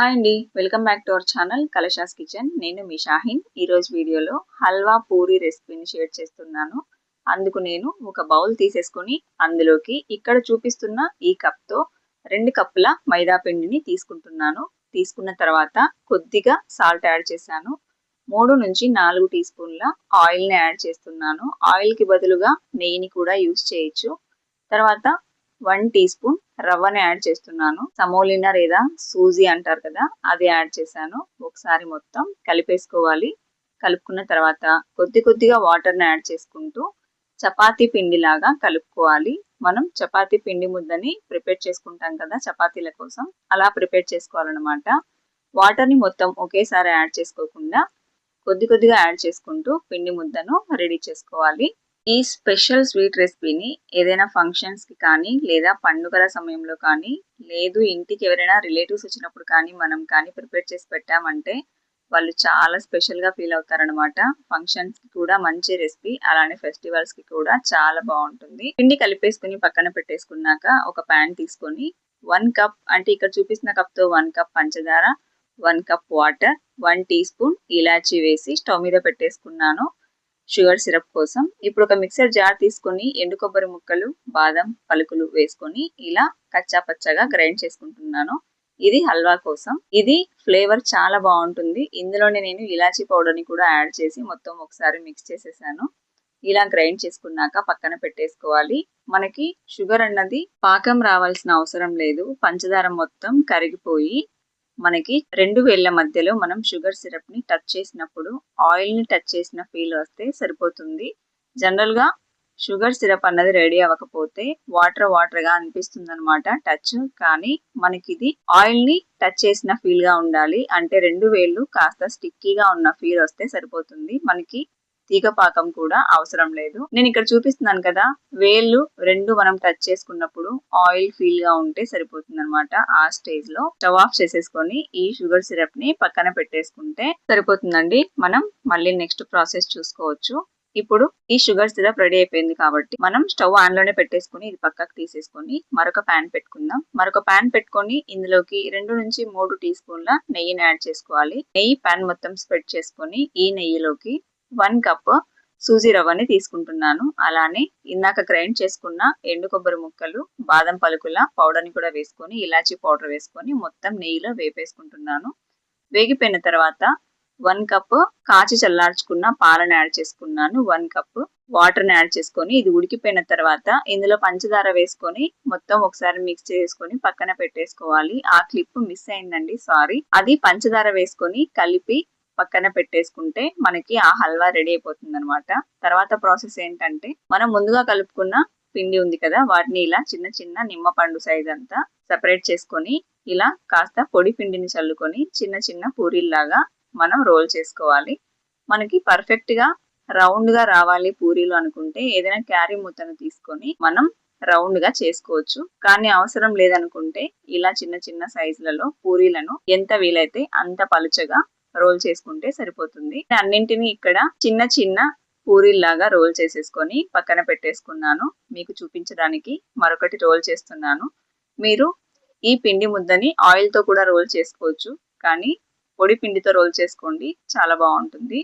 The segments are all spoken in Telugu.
హాయ్ అండి welcome back to our channel Kalasha's kitchen నేను మీ షాహిన్. ఈరోజు వీడియోలో హల్వా పూరి రెసిపీని షేర్ చేస్తున్నాను. అందుకు నేను ఒక బౌల్ తీసేసుకొని అందులోకి ఇక్కడ చూపిస్తున్న ఈ కప్తో రెండు కప్పుల మైదా పిండిని తీసుకుంటున్నాను. తీసుకున్న తర్వాత కొద్దిగా సాల్ట్ యాడ్ చేశాను. మూడు నుంచి నాలుగు టీ స్పూన్ల ఆయిల్ని యాడ్ చేస్తున్నాను. ఆయిల్కి బదులుగా నెయ్యిని కూడా యూస్ చేయొచ్చు. తర్వాత వన్ టీ స్పూన్ రవ్వని యాడ్ చేస్తున్నాను. సమోలినా లేదా సూజీ అంటారు కదా అది యాడ్ చేశాను. ఒకసారి మొత్తం కలిపేసుకోవాలి. కలుపుకున్న తర్వాత కొద్ది కొద్దిగా వాటర్ని యాడ్ చేసుకుంటూ చపాతీ పిండి లాగా కలుపుకోవాలి. మనం చపాతీ పిండి ముద్దని ప్రిపేర్ చేసుకుంటాం కదా చపాతీల కోసం. అలా ప్రిపేర్ చేసుకోవాలన్నమాట. వాటర్ని మొత్తం ఒకేసారి యాడ్ చేసుకోకుండా కొద్ది కొద్దిగా యాడ్ చేసుకుంటూ పిండి ముద్దను రెడీ చేసుకోవాలి. ఈ స్పెషల్ స్వీట్ రెసిపీని ఏదైనా ఫంక్షన్స్కి కానీ లేదా పండుగల సమయంలో కానీ లేదు ఇంటికి ఎవరైనా రిలేటివ్స్ వచ్చినప్పుడు కానీ మనం కానీ ప్రిపేర్ చేసి పెట్టామంటే వాళ్ళు చాలా స్పెషల్గా ఫీల్ అవుతారనమాట ఫంక్షన్స్కి కూడా మంచి రెసిపీ అలానే ఫెస్టివల్స్కి కూడా చాలా బాగుంటుంది. పిండి కలిపేసుకుని పక్కన పెట్టేసుకున్నాక ఒక ప్యాన్ తీసుకొని వన్ కప్ అంటే ఇక్కడ చూపిస్తున్న కప్తో వన్ కప్ పంచదార one cup water one teaspoon ఇలాచీ వేసి స్టవ్ మీద పెట్టేసుకున్నాను. షుగర్ సిరప్ కోసం ఇప్పుడు ఒక మిక్సర్ జార్ తీసుకొని ఎండు కొబ్బరి ముక్కలు బాదం పలుకులు వేసుకొని ఇలా కచ్చా పచ్చగా గ్రైండ్ చేసుకుంటున్నాను. ఇది హల్వా కోసం. ఇది ఫ్లేవర్ చాలా బాగుంటుంది. ఇందులోనే నేను ఇలాచీ పౌడర్ని కూడా యాడ్ చేసి మొత్తం ఒకసారి మిక్స్ చేసేసాను. ఇలా గ్రైండ్ చేసుకున్నాక పక్కన పెట్టేసుకోవాలి. మనకి షుగర్ అన్నది పాకం రావాల్సిన అవసరం లేదు. పంచదార మొత్తం కరిగిపోయి మనకి రెండు వేళ్ళ మధ్యలో మనం షుగర్ సిరప్ని టచ్ చేసినప్పుడు ఆయిల్ని టచ్ చేసిన ఫీల్ వస్తే సరిపోతుంది. జనరల్గా షుగర్ సిరప్ అన్నది రెడీ అవ్వకపోతే వాటర్ వాటర్గా అనిపిస్తుంది అనమాట టచ్. కానీ మనకి ఇది ఆయిల్ని టచ్ చేసిన ఫీల్గా ఉండాలి. అంటే రెండు వేళ్ళు కాస్త స్టిక్కీగా ఉన్న ఫీల్ వస్తే సరిపోతుంది. మనకి తీగ పాకం కూడా అవసరం లేదు. నేను ఇక్కడ చూపిస్తున్నాను కదా వేళ్ళు రెండు మనం టచ్ చేసుకున్నప్పుడు ఆయిల్ ఫీల్గా ఉంటే సరిపోతుంది అనమాట ఆ స్టేజ్లో స్టవ్ ఆఫ్ చేసేసుకొని ఈ షుగర్ సిరప్ని పక్కన పెట్టేసుకుంటే సరిపోతుందండి. మనం మళ్ళీ నెక్స్ట్ ప్రాసెస్ చూసుకోవచ్చు. ఇప్పుడు ఈ షుగర్ సిరప్ రెడీ అయిపోయింది కాబట్టి మనం స్టవ్ ఆన్లోనే పెట్టేసుకుని ఇది పక్కకు తీసేసుకొని మరొక ప్యాన్ పెట్టుకుందాం. మరొక ప్యాన్ పెట్టుకొని ఇందులోకి రెండు నుంచి మూడు టీ స్పూన్ల నెయ్యిని యాడ్ చేసుకోవాలి. నెయ్యి ప్యాన్ మొత్తం స్ప్రెడ్ చేసుకొని ఈ నెయ్యిలోకి వన్ కప్ సూజీ రవ్వని తీసుకుంటున్నాను. అలానే ఇందాక గ్రైండ్ చేసుకున్న ఎండు కొబ్బరి ముక్కలు బాదం పలుకుల పౌడర్ని కూడా వేసుకొని ఇలాచీ పౌడర్ వేసుకొని మొత్తం నెయ్యిలో వేపేసుకుంటున్నాను. వేగిపోయిన తర్వాత వన్ కప్ కాచి చల్లార్చుకున్న పాలను యాడ్ చేసుకున్నాను. వన్ కప్ వాటర్ని యాడ్ చేసుకొని ఇది ఉడికిపోయిన తర్వాత ఇందులో పంచదార వేసుకొని మొత్తం ఒకసారి మిక్స్ చేసుకొని పక్కన పెట్టేసుకోవాలి. ఆ క్లిప్ మిస్ అయిందండి సారీ. అది పంచదార వేసుకొని కలిపి పక్కన పెట్టేసుకుంటే మనకి ఆ హల్వా రెడీ అయిపోతుంది అనమాట తర్వాత ప్రాసెస్ ఏంటంటే మనం ముందుగా కలుపుకున్న పిండి ఉంది కదా వాటిని ఇలా చిన్న చిన్న నిమ్మ పండు సైజ్ అంతా సెపరేట్ చేసుకొని ఇలా కాస్త పొడి పిండిని చల్లుకొని చిన్న చిన్న పూరీల్లాగా మనం రోల్ చేసుకోవాలి. మనకి పర్ఫెక్ట్గా రౌండ్గా రావాలి పూరీలు అనుకుంటే ఏదైనా క్యారీ ముత్తను తీసుకొని మనం రౌండ్గా చేసుకోవచ్చు. కానీ అవసరం లేదనుకుంటే ఇలా చిన్న చిన్న సైజులలో పూరీలను ఎంత వీలైతే అంత పలుచగా రోల్ చేసుకుంటే సరిపోతుంది. అన్నింటిని ఇక్కడ చిన్న చిన్న పూరీల్లాగా రోల్ చేసేసుకొని పక్కన పెట్టేసుకున్నాను. మీకు చూపించడానికి మరొకటి రోల్ చేస్తున్నాను. మీరు ఈ పిండి ముద్దని ఆయిల్తో కూడా రోల్ చేసుకోవచ్చు. కానీ పొడి పిండితో రోల్ చేసుకోండి. చాలా బాగుంటుంది.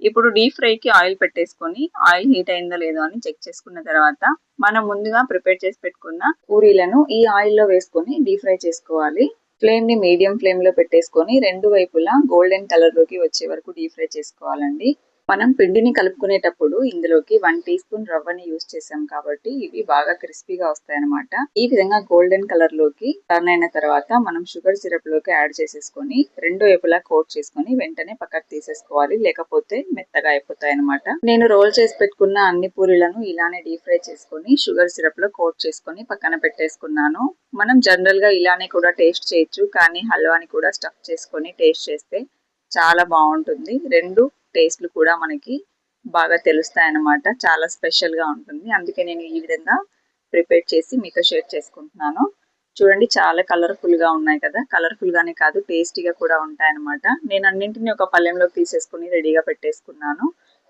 ఇప్పుడు డీప్ ఫ్రైకి ఆయిల్ పెట్టేసుకొని ఆయిల్ హీట్ అయిందో లేదో అని చెక్ చేసుకున్న తర్వాత మనం ముందుగా ప్రిపేర్ చేసి పెట్టుకున్న పూరీలను ఈ ఆయిల్లో వేసుకొని డీప్ ఫ్రై చేసుకోవాలి. ఫ్లేమ్ని మీడియం ఫ్లేమ్లో పెట్టేసుకొని రెండు వైపులా గోల్డెన్ కలర్లోకి వచ్చే వరకు డీప్ ఫ్రై చేసుకోవాలండి. మనం పిండిని కలుపుకునేటప్పుడు ఇందులోకి వన్ టీ స్పూన్ రవ్వని యూస్ చేసాం కాబట్టి ఇవి బాగా క్రిస్పీగా వస్తాయి అనమాట ఈ విధంగా గోల్డెన్ కలర్లోకి టర్న్ అయిన తర్వాత మనం షుగర్ సిరప్లోకి యాడ్ చేసేసుకొని రెండు వైపులా కోట్ చేసుకొని వెంటనే పక్కకు తీసేసుకోవాలి. లేకపోతే మెత్తగా అయిపోతాయి అనమాట నేను రోల్ చేసి పెట్టుకున్న అన్ని పూరీలను ఇలానే డీప్ ఫ్రై చేసుకొని షుగర్ సిరప్లో కోట్ చేసుకొని పక్కన పెట్టేసుకున్నాను. మనం జనరల్గా ఇలానే కూడా టేస్ట్ చేయొచ్చు కానీ హల్వాని కూడా స్టఫ్ చేసుకొని టేస్ట్ చేస్తే చాలా బాగుంటుంది. రెండు టేస్ట్లు కూడా మనకి బాగా తెలుస్తాయి అన్నమాట చాలా స్పెషల్గా ఉంటుంది. అందుకే నేను ఈ విధంగా ప్రిపేర్ చేసి మీతో షేర్ చేసుకుంటున్నాను. చూడండి చాలా కలర్ఫుల్గా ఉన్నాయి కదా. కలర్ఫుల్గానే కాదు టేస్టీగా కూడా ఉంటాయన్నమాట. నేను అన్నింటినీ ఒక పళ్ళెంలోకి తీసేసుకుని రెడీగా పెట్టేసుకున్నాను.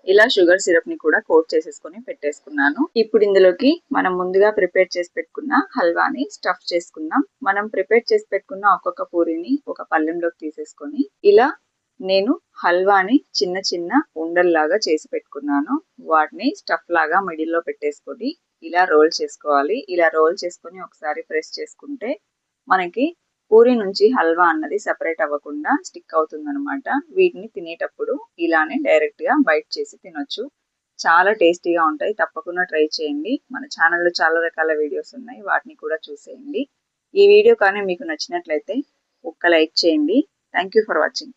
ఇలా షుగర్ సిరప్ని కూడా కోట్ చేసేసుకొని పెట్టేసుకున్నాను. ఇప్పుడు ఇందులోకి మనం ముందుగా ప్రిపేర్ చేసి పెట్టుకున్న హల్వాని స్టఫ్ చేసుకుందాం. మనం ప్రిపేర్ చేసి పెట్టుకున్న ఒక్కొక్క పూరిని ఒక పళ్ళెంలోకి తీసేసుకొని ఇలా నేను హల్వాని చిన్న చిన్న ఉండల్లాగా చేసి పెట్టుకున్నాను. వాటిని స్టఫ్ లాగా మిడిల్లో పెట్టేసుకొని ఇలా రోల్ చేసుకోవాలి. ఇలా రోల్ చేసుకొని ఒకసారి ప్రెస్ చేసుకుంటే మనకి పూరి నుంచి హల్వా అన్నది సెపరేట్ అవ్వకుండా స్టిక్ అవుతుంది అనమాట వీటిని తినేటప్పుడు ఇలానే డైరెక్ట్గా బైట్ చేసి తినొచ్చు. చాలా టేస్టీగా ఉంటాయి. తప్పకుండా ట్రై చేయండి. మన ఛానల్లో చాలా రకాల వీడియోస్ ఉన్నాయి. వాటిని కూడా చూసేయండి. ఈ వీడియో కానీ మీకు నచ్చినట్లయితే ఒక్క లైక్ చేయండి. Thank you for watching.